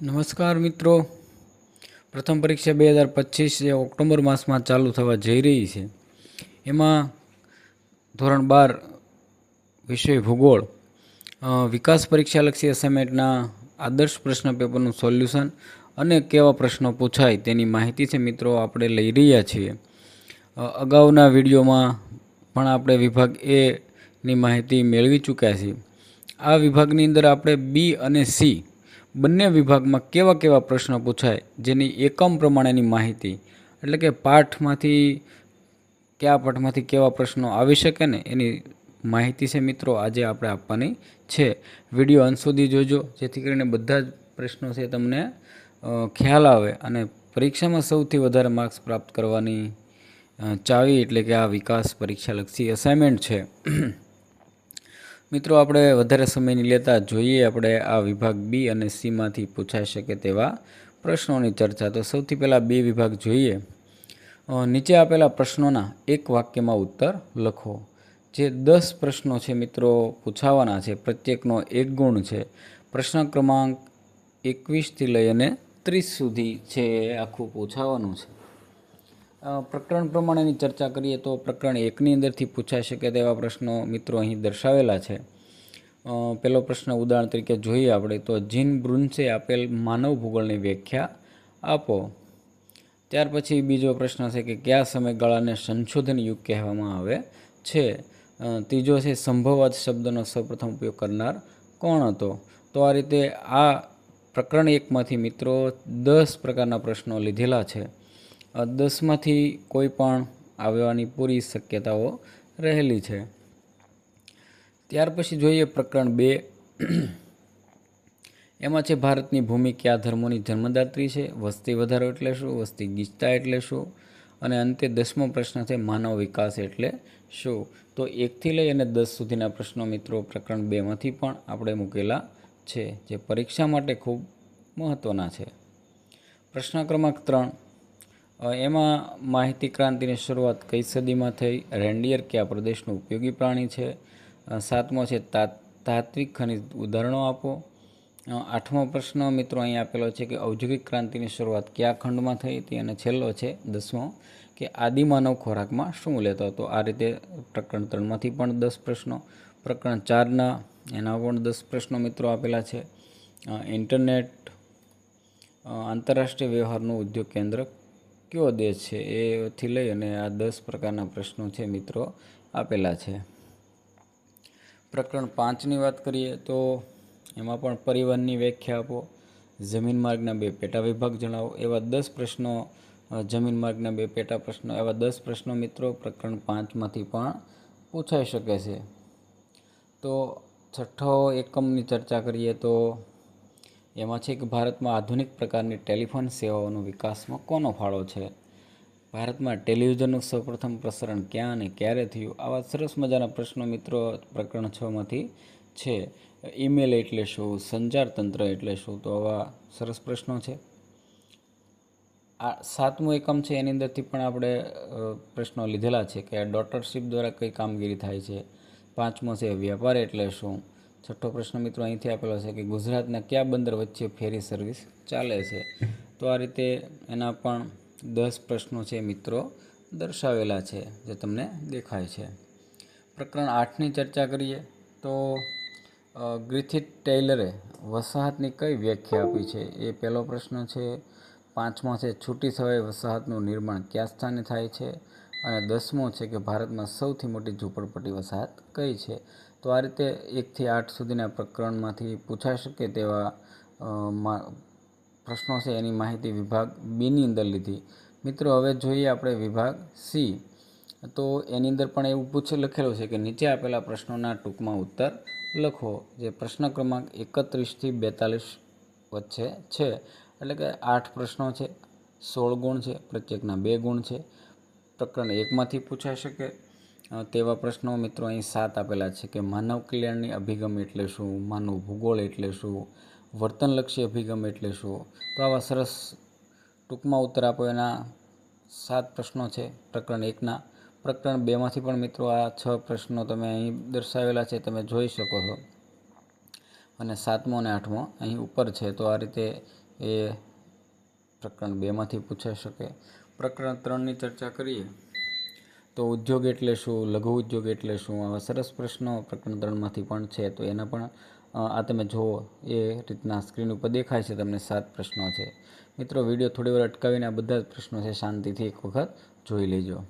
નમસ્કાર મિત્રો. પ્રથમ પરીક્ષા બે હજાર પચીસ જે ઓક્ટોબર માસમાં ચાલુ થવા જઈ રહી છે. એમાં ધોરણ બાર વિષય ભૂગોળ વિકાસ પરીક્ષાલક્ષી અસાઇનમેન્ટના આદર્શ પ્રશ્ન પેપરનું સોલ્યુશન અને કેવા પ્રશ્નો પૂછાય તેની માહિતી છે મિત્રો આપણે લઈ રહ્યા છીએ. અગાઉના વિડીયોમાં પણ આપણે વિભાગ એની માહિતી મેળવી ચૂક્યા છીએ. આ વિભાગની અંદર આપણે બી અને સી બંને વિભાગમાં કેવા કેવા પ્રશ્નો પૂછાય જેની એકમ પ્રમાણેની માહિતી, એટલે કે પાઠમાંથી કયા પાઠમાંથી કેવા પ્રશ્નો આવી શકે ને એની માહિતી છે મિત્રો આજે આપણે આપવાની છે. વીડિયો અંત સુધી જોજો, જેથી કરીને બધા જ પ્રશ્નો છે તમને ખ્યાલ આવે અને પરીક્ષામાં સૌથી વધારે માર્ક્સ પ્રાપ્ત કરવાની ચાવી એટલે કે આ વિકાસ પરીક્ષાલક્ષી અસાઇનમેન્ટ છે. મિત્રો, આપણે વધારે સમયની લેતા, જોઈએ આપણે આ વિભાગ બી અને સીમાંથી પૂછાઈ શકે તેવા પ્રશ્નોની ચર્ચા. તો સૌથી પહેલાં બે વિભાગ જોઈએ. નીચે આપેલા પ્રશ્નોના એક વાક્યમાં ઉત્તર લખો. જે દસ પ્રશ્નો છે મિત્રો, પૂછાવાના છે, પ્રત્યેકનો એક ગુણ છે. પ્રશ્ન ક્રમાંક એકવીસથી લઈ અને ત્રીસ સુધી છે આખું પૂછાવાનું છે. પ્રકરણ પ્રમાણેની ચર્ચા કરીએ તો પ્રકરણ એકની અંદરથી પૂછાઈ શકે તેવા પ્રશ્નો મિત્રો અહીં દર્શાવેલા છે. પહેલો પ્રશ્ન ઉદાહરણ તરીકે જોઈએ આપણે તો જીન બ્રુન્સે આપેલ માનવ ભૂગોળની વ્યાખ્યા આપો. ત્યાર પછી બીજો પ્રશ્ન છે કે કયા સમયગાળાને સંશોધન યુગ કહેવામાં આવે છે? ત્રીજો છે સંભવવાદ શબ્દનો સૌપ્રથમ ઉપયોગ કરનાર કોણ હતો? તો આ રીતે આ પ્રકરણ એકમાંથી મિત્રો દસ પ્રકારના પ્રશ્નો લીધેલા છે. દસમાંથી કોઈ પણ આવવાની પૂરી શક્યતાઓ રહેલી છે. ત્યાર પછી જોઈએ પ્રકરણ બે. એમાં છે, ભારતની ભૂમિ કયા ધર્મોની જન્મદાત્રી છે? વસ્તી વધારો એટલે શું? વસ્તી ગીચતા એટલે શું? અને અંતે દસમો પ્રશ્ન છે, માનવ વિકાસ એટલે શું? તો એકથી લઈ અને દસ સુધીના પ્રશ્નો મિત્રો, પ્રકરણ બેમાંથી પણ આપણે મૂકેલા છે, જે પરીક્ષા માટે ખૂબ મહત્ત્વના છે. પ્રશ્ન ક્રમાંક ત્રણ. એમાં માહિતી ક્રાંતિની શરૂઆત કઈ સદીમાં થઈ રેન્ડિયર કયા પ્રદેશનું ઉપયોગી પ્રાણી છે. સાતમો છે તાત્વિક ખનિજ ઉદાહરણો આપો. આઠમો પ્રશ્ન મિત્રો અહીં આપેલો છે કે ઔદ્યોગિક ક્રાંતિની શરૂઆત કયા ખંડમાં થઈ હતી અને છેલ્લો છે દસમો કે આદિમાનવ ખોરાકમાં શું લેતો હતો. આ રીતે પ્રકરણ ત્રણમાંથી પણ દસ પ્રશ્નો, પ્રકરણ ચારના એના પણ દસ પ્રશ્નો મિત્રો આપેલા છે. ઇન્ટરનેટ આંતરરાષ્ટ્રીય વ્યવહારનું ઉદ્યોગ કેન્દ્ર કયો દેશ છે એથી લઈ અને આ દસ પ્રકારના પ્રશ્નો છે મિત્રો આપેલા છે. પ્રકરણ પાંચની વાત કરીએ તો એમાં પણ પરિવહનની વ્યાખ્યા આપો, જમીન માર્ગના બે પેટા વિભાગ જણાવો, એવા દસ પ્રશ્નો જમીન માર્ગના બે પેટા પ્રશ્નો, એવા દસ પ્રશ્નો મિત્રો પ્રકરણ પાંચમાંથી પણ પૂછાઈ શકે છે. તો છઠ્ઠો એકમની ચર્ચા કરીએ તો એમાં છે કે ભારતમાં આધુનિક પ્રકારની ટેલિફોન સેવાઓનો વિકાસમાં કોનો ફાળો છે? ભારતમાં ટેલિવિઝનનું સૌપ્રથમ પ્રસારણ ક્યાં અને ક્યારે થયું? આવા સરસ મજાના પ્રશ્નો મિત્રો પ્રકરણ છમાંથી છે. ઈમેલ એટલે શું? સંચાર તંત્ર એટલે શું? તો આવા સરસ પ્રશ્નો છે. આ સાતમું એકમ છે, એની અંદરથી પણ આપણે પ્રશ્નો લીધેલા છે કે ડોટરશીપ દ્વારા કઈ કામગીરી થાય છે? પાંચમો છે, વ્યાપાર એટલે શું? છઠ્ઠો પ્રશ્ન મિત્રો અહીંથી આપેલો છે કે ગુજરાતના કયા બંદર વચ્ચે ફેરી સર્વિસ ચાલે છે? તો આ રીતે એના પણ દસ પ્રશ્નો છે મિત્રો દર્શાવેલા છે, જે તમને દેખાય છે. પ્રકરણ આઠની ચર્ચા કરીએ તો ગ્રિથિત ટેલરે વસાહતની કઈ વ્યાખ્યા આપી છે? એ પહેલો પ્રશ્ન છે. પાંચમો છે, છૂટી સમયે વસાહતનું નિર્માણ કયા સ્થાને થાય છે? અને દસમો છે કે, ભારતમાં સૌથી મોટી ઝૂંપડપટ્ટી વસાહત કઈ છે? તો આ રીતે એકથી આઠ સુધીના પ્રકરણમાંથી પૂછાઈ શકે તેવા પ્રશ્નો છે એની માહિતી વિભાગ બીની અંદર લીધી. મિત્રો, હવે જોઈએ આપણે વિભાગ સી. તો એની અંદર પણ એવું પૂછે, લખેલું છે કે નીચે આપેલા પ્રશ્નોના ટૂંકમાં ઉત્તર લખો, જે પ્રશ્ન ક્રમાંક એકત્રીસથી બેતાલીસ વચ્ચે છે. એટલે કે આઠ પ્રશ્નો છે, સોળ ગુણ છે, પ્રત્યેકના બે ગુણ છે. પ્રકરણ એકમાંથી પૂછાઈ શકે. તેવા પ્રશ્નો મિત્રો અહીં સાત આપેલા છે કે માનવ કલ્યાણની અભિગમ એટલે શું? માનવ ભૂગોળ એટલે શું? વર્તનલક્ષી અભિગમ એટલે શું? તો આવા સરસ ટૂંકમાં ઉત્તર આપો. એના સાત પ્રશ્નો છે, પ્રકરણ એકના. પ્રકરણ બેમાંથી પણ મિત્રો આ છ પ્રશ્નો તમે અહીં દર્શાવેલા છે, તમે જોઈ શકો છો. અને સાતમો અને આઠમો અહીં ઉપર છે. તો આ રીતે એ પ્રકરણ બેમાંથી પૂછાઈ શકે. પ્રકરણ ત્રણની ચર્ચા કરીએ. તો ઉદ્યોગ એટલે શું? લઘુ ઉદ્યોગ એટલે શું? આવા સરસ પ્રશ્નો પ્રકરણ ત્રણમાંથી પણ છે, તો એના પણ આ તમે જુઓ, એ રીતના સ્ક્રીન ઉપર દેખાય છે તમને સાત પ્રશ્નો છે. મિત્રો, વીડિયો થોડી વાર અટકાવીને આ બધા જ પ્રશ્નો છે શાંતિથી એક વખત જોઈ લેજો.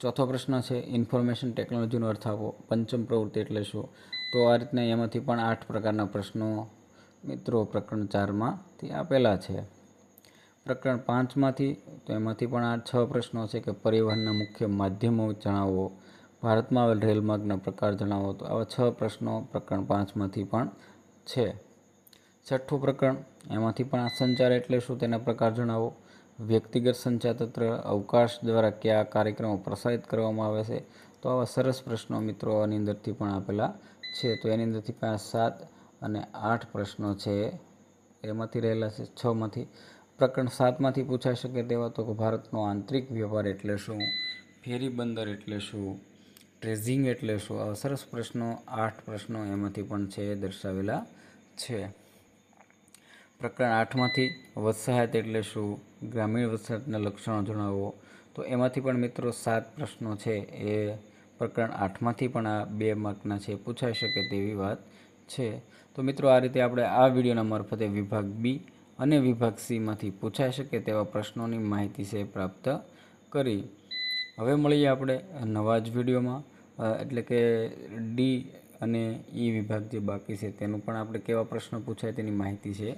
ચોથો પ્રશ્ન છે, ઇન્ફોર્મેશન ટેકનોલોજીનો અર્થ આપો. પંચમ પ્રવૃત્તિ એટલે શું? તો આ રીતના એમાંથી પણ આઠ પ્રકારના પ્રશ્નો મિત્રો પ્રકરણ ચારમાંથી આપેલા છે. પ્રકરણ પાંચમાંથી, તો એમાંથી પણ આ છ પ્રશ્નો છે કે પરિવહનના મુખ્ય માધ્યમો જણાવો. ભારતમાં આવેલ રેલમાર્ગના પ્રકાર જણાવો. તો આવા છ પ્રશ્નો પ્રકરણ પાંચમાંથી પણ છે. છઠ્ઠું પ્રકરણ, એમાંથી પણ આ સંચાર એટલે શું તેના પ્રકાર જણાવો. વ્યક્તિગત સંચાર તંત્ર, અવકાશ દ્વારા કયા કાર્યક્રમો પ્રસારિત કરવામાં આવે છે? તો આવા સરસ પ્રશ્નો મિત્રો આની અંદરથી પણ આપેલા છે. તો એની અંદરથી પાંચ, સાત અને આઠ પ્રશ્નો છે. એમાંથી રહેલા છે છમાંથી. પ્રકરણ સાતમાંથી પૂછાઈ શકે તેવા તો ભારતનો આંતરિક વ્યવહાર એટલે શું? ફેરી બંદર એટલે શું? ટ્રેઝિંગ એટલે શું? આવા સરસ પ્રશ્નો, આઠ પ્રશ્નો એમાંથી પણ છે દર્શાવેલા છે. પ્રકરણ આઠમાંથી વસાહત એટલે શું? ગ્રામીણ વસાહતના લક્ષણો જણાવો. તો એમાંથી પણ મિત્રો સાત પ્રશ્નો છે, એ પ્રકરણ આઠમાંથી પણ આ બે માર્કના છે, પૂછાઈ શકે તેવી વાત છે. તો મિત્રો આ રીતે આપણે આ વિડીયોના મારફતે વિભાગ બી અને વિભાગ સીમાંથી પૂછાઈ શકે તેવા પ્રશ્નોની માહિતી છે પ્રાપ્ત કરી. હવે મળીએ આપણે નવા જ વિડીયોમાં. એટલે કે ડી અને ઈ વિભાગ જે બાકી છે તેનું પણ આપણે કેવા પ્રશ્નો પૂછાય તેની માહિતી છે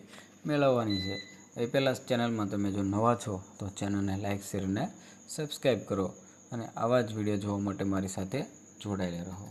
મેળવવાની છે. એ પહેલાં ચેનલમાં તમે જો નવા છો તો ચેનલને લાઇક શેર અને સબસ્ક્રાઈબ કરો. અને આવા જ વીડિયો જોવા માટે મારી સાથે જોડાયેલા રહો.